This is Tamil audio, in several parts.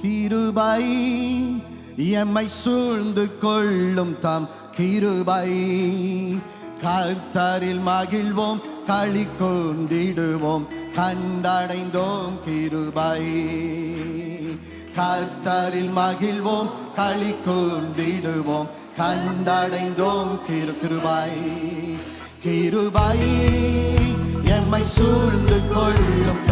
கிருபை எம்மை சூழ்ந்து கொள்ளும் தாம். கிருபை. கர்த்தரில் மகிழ்வோம் களி கொண்டிடுவோம் கண்டடைந்தோம் கிருபை. கர்த்தரில் மகிழ்வோம் களி கொண்டிடுவோம் கண்டடைந்தோம் கிரு கிருபை. கிருபை எம்மை சூழ்ந்து கொள்ளும்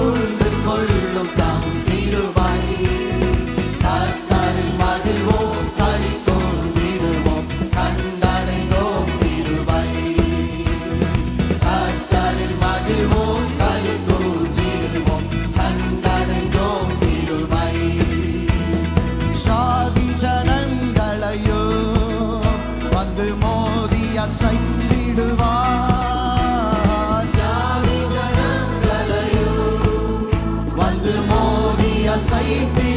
Oh. need.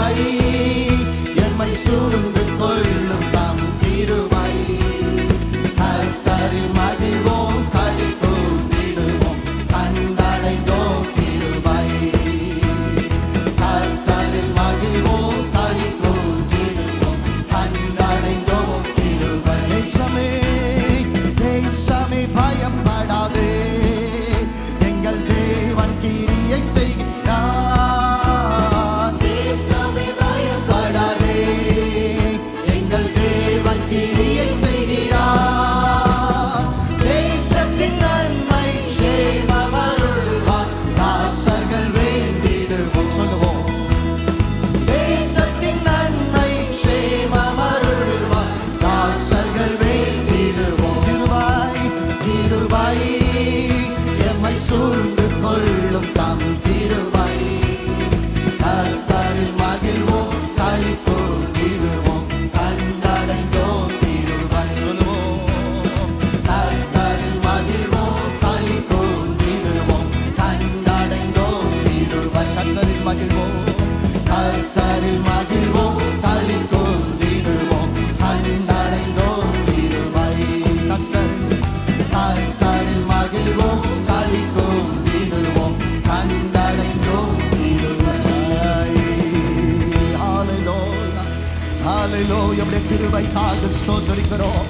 தாயி எம்மை சூழ்ந்து கொள்ளும் கொள்ளும் தம் திருவை கிருபைக்காக ஸ்தோத்திரிக்கிறோம்